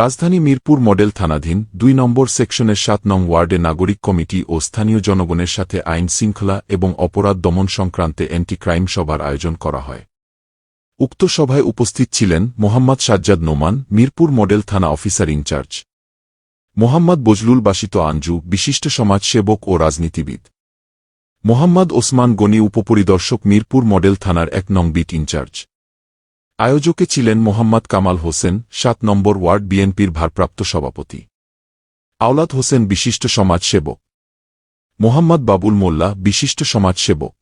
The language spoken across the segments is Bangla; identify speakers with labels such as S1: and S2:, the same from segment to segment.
S1: রাজধানী মিরপুর মডেল থানাধীন দুই নম্বর সেকশনের সাত নং ওয়ার্ডে নাগরিক কমিটি ও স্থানীয় জনগণের সাথে আইন শৃঙ্খলা এবং অপরাধ দমন সংক্রান্তে অ্যান্টি ক্রাইম সভার আয়োজন করা হয়। উক্ত সভায় উপস্থিত ছিলেন মোহাম্মদ সাজ্জাদ নোমান, মিরপুর মডেল থানা officer in charge. Mohammad Bazlul Basit Anju, বিশিষ্ট সমাজসেবক ও রাজনীতিবিদ। মোহাম্মদ ওসমান গনি, উপপরিদর্শক, মিরপুর মডেল থানার এক নং বিট ইনচার্জ। আয়োজকে ছিলেন মোহাম্মদ কামাল হোসেন, সাত নম্বর ওয়ার্ড বিএনপির ভারপ্রাপ্ত সভাপতি। আওলাদ হোসেন বিশিষ্ট সমাজসেবক। মোহাম্মদ বাবুল মোল্লা বিশিষ্ট সমাজসেবক।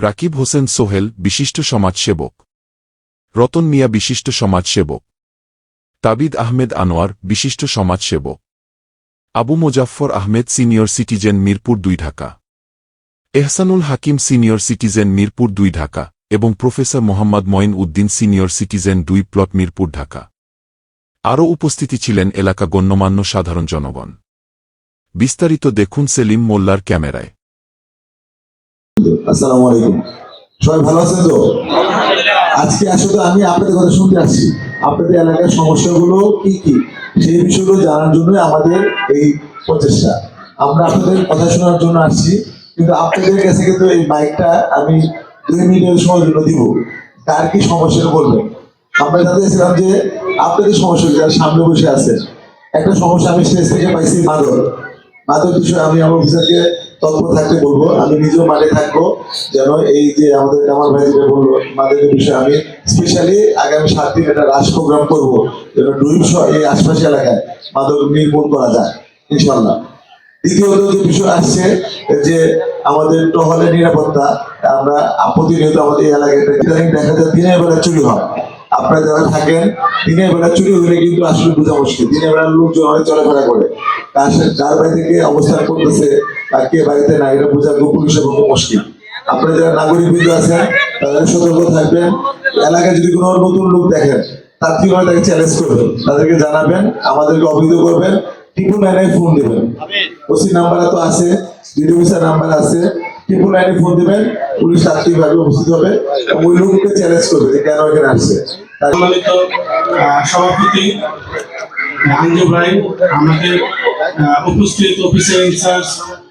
S1: রাকিব হোসেন সোহেল বিশিষ্ট সমাজসেবক। রতন মিয়া বিশিষ্ট সমাজসেবক। তাবিদ আহমেদ আনোয়ার বিশিষ্ট সমাজসেবক। আবু মোজাফফর আহমেদ সিনিয়র সিটিজেন মিরপুর দুই ঢাকা। এহসানুল হাকিম সিনিয়র সিটিজেন মিরপুর দুই ঢাকা। এবং professor Mohammad Moin Uddin senior citizen দুই প্লট মিরপুর, ঢাকা। আরও উপস্থিতি ছিলেন এলাকা গণ্যমান্য সাধারণ জনগণ। বিস্তারিত দেখুন সেলিম মোল্লার ক্যামেরায়।
S2: সবাই ভালো আছেন তো? আজকে আসলে আমি আপনাদের কথা শুনতে আসছি। আপনাদের এলাকার সমস্যাগুলো কি কি? সেই বিষয়গুলো জানার জন্য আমাদের এই প্রচেষ্টা। আমরা আপনাদের কথা শোনার জন্য আসছি। কিন্তু আপনাদের কাছে কিন্তু এই মাইকটা আমি দুই মিনিটের সময় জন্য দিব। কার কি সমস্যা বলবেন আমরা জানতে যে আপনাদের সমস্যা? যারা সামনে বসে আছেন। একটা সমস্যা আমি শেষ থেকে পাইছি মাদক। মাদক বিষয়ে আমি আমার অফিসারকে তৎপর থাকতে বলব। আমি নিজেও মাঠে থাকব। যেন এই যে আমাদের কামাল ভাই যেটা বলল, মাদকের বিষয়ে আমি স্পেশালি আগামী সাত দিন একটা রাস প্রোগ্রাম করব। যেন দুইশো এই আশপাশি এলাকায় মাদক নির্মূল করা যায় ইনশাল্লাহ দ্বিতীয়ত যে বিষয় আসছে, যে আমাদের টহলের নিরাপত্তা, আমরা প্রতিনিয়ত আমাদের এলাকায় দেখা যায়, দিনের বেলা চুরি হয়। আপনারা যারা থাকেন, দিনের বেলা চুরি হলে কিন্তু আসলে বোঝা মুশকিল। দিনের বেলা লোকজন অনেক চলাফেরা করে। কার কার বাড়ি থেকে অবস্থান করতেছে আর কে বাড়িতে না এটা বোঝা পুলিশের পক্ষে মুশকিল। আপনারা যারা নাগরিক বৃন্দ আছেন, তাদের সতর্ক থাকবেন। এলাকায় যদি কোনো নতুন লোক দেখেন, তার কি তাকে চ্যালেঞ্জ করবেন। তাদেরকে জানাবেন, আমাদেরকে অভিযোগ করবেন, টিপু নাইনে ফোন দেবেন। ওসি নাম্বার তো আছে। ডিডি অফিসার নাম্বার আছে টিপু নাইনে ফোন দেবেন, পুলিশ তাৎক্ষণিকভাবে উপস্থিত হবে এবং ওই লোককে চ্যালেঞ্জ করবে যে কেন এখানে আসছে।
S3: সম্মানিত সভাপতি আঞ্জু ভাই আমাদের উপস্থিত officer in charge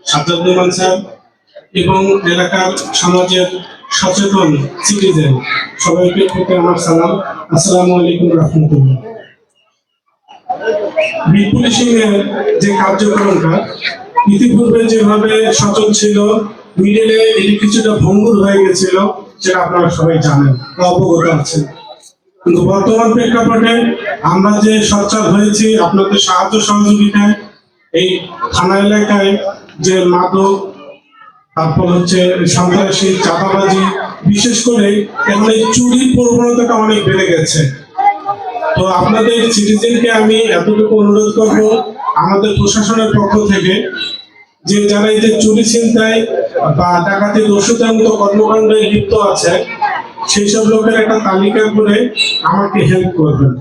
S3: Sajjad Noman sir এবং এলাকার সমাজের সচেতন সিটিজেন সবাইকে থেকে আমার সালাম। আসসালামু আলাইকুম রহমতুল্লাহ। বিট পুলিশিং এর যে কার্যক্রমটা ইতিপূর্বে যেভাবে সচল ছিল মিডলে এটি কিছুটা ভঙ্গুর হয়ে গেছিল, সেটা আপনারা সবাই জানেন অবগত আছেন। কিন্তু বর্তমান প্রেক্ষাপটে আমরা যে সচ্ছল হয়েছি, আপনাদের সাহায্য সহযোগিতায়, এই থানা এলাকায় যে মাদক, তারপর হচ্ছে সন্ত্রাসী, চাঁদাবাজি, বিশেষ করে এখন এই চুরির প্রবণতাটা অনেক বেড়ে গেছে। তো আপনাদের সিটিজেনকে আমি এতটুকু অনুরোধ করব, আমাদের প্রশাসনের পক্ষ থেকে যে যারা এই যে চুরি ছিনতাই বা ডাকাতি দস্যুতান্ত কর্মকাণ্ডে লিপ্ত আছে সেই সব লোকের একটা তালিকা করে আমাকে হেল্প করবেন.